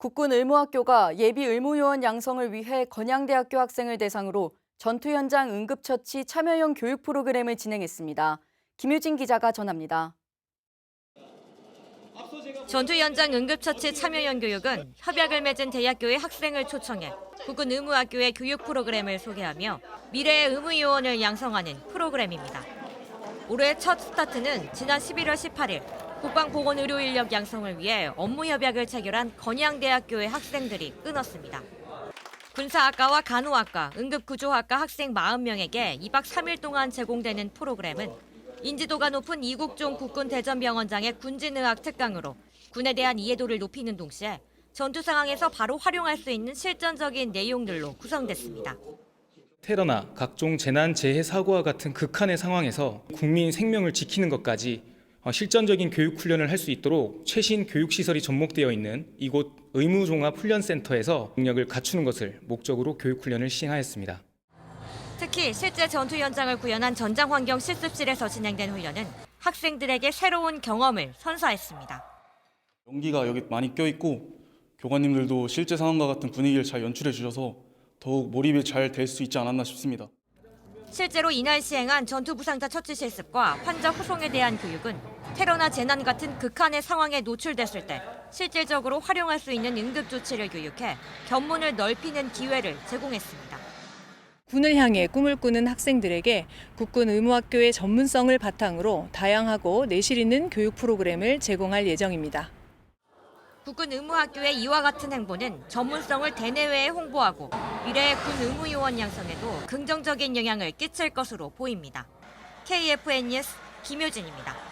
국군 의무학교가 예비 의무요원 양성을 위해 건양대학교 학생을 대상으로 전투 현장 응급처치 참여형 교육 프로그램을 진행했습니다. 김유진 기자가 전합니다. 전투 현장 응급처치 참여형 교육은 협약을 맺은 대학교의 학생을 초청해 국군 의무학교의 교육 프로그램을 소개하며 미래의 의무요원을 양성하는 프로그램입니다. 올해 첫 스타트는 지난 11월 18일 국방보건의료 인력 양성을 위해 업무 협약을 체결한 건양대학교의 학생들이 끊었습니다. 군사학과와 간호학과, 응급구조학과 학생 40명에게 2박 3일 동안 제공되는 프로그램은 인지도가 높은 이국종 국군 대전병원장의 군진의학 특강으로 군에 대한 이해도를 높이는 동시에 전투 상황에서 바로 활용할 수 있는 실전적인 내용들로 구성됐습니다. 테러나 각종 재난 재해 사고와 같은 극한의 상황에서 국민 생명을 지키는 것까지 어, 실전적인 교육 훈련을 할 수 있도록 최신 교육 시설이 접목되어 있는 이곳 의무종합 훈련센터에서 능력을 갖추는 것을 목적으로 교육 훈련을 시행하였습니다. 특히 실제 전투 현장을 구현한 전장 환경 실습실에서 진행된 훈련은 학생들에게 새로운 경험을 선사했습니다. 연기가 여기 많이 껴 있고 교관님들도 실제 상황과 같은 분위기를 잘 연출해 주셔서 더욱 몰입이 잘 될 수 있지 않았나 싶습니다. 실제로 이날 시행한 전투 부상자 처치 실습과 환자 후송에 대한 교육은 테러나 재난 같은 극한의 상황에 노출됐을 때 실질적으로 활용할 수 있는 응급 조치를 교육해 견문을 넓히는 기회를 제공했습니다. 군을 향해 꿈을 꾸는 학생들에게 국군 의무학교의 전문성을 바탕으로 다양하고 내실 있는 교육 프로그램을 제공할 예정입니다. 국군 의무학교의 이와 같은 행보는 전문성을 대내외에 홍보하고 미래의 군 의무요원 양성에도 긍정적인 영향을 끼칠 것으로 보입니다. KFN 뉴스 김효진입니다.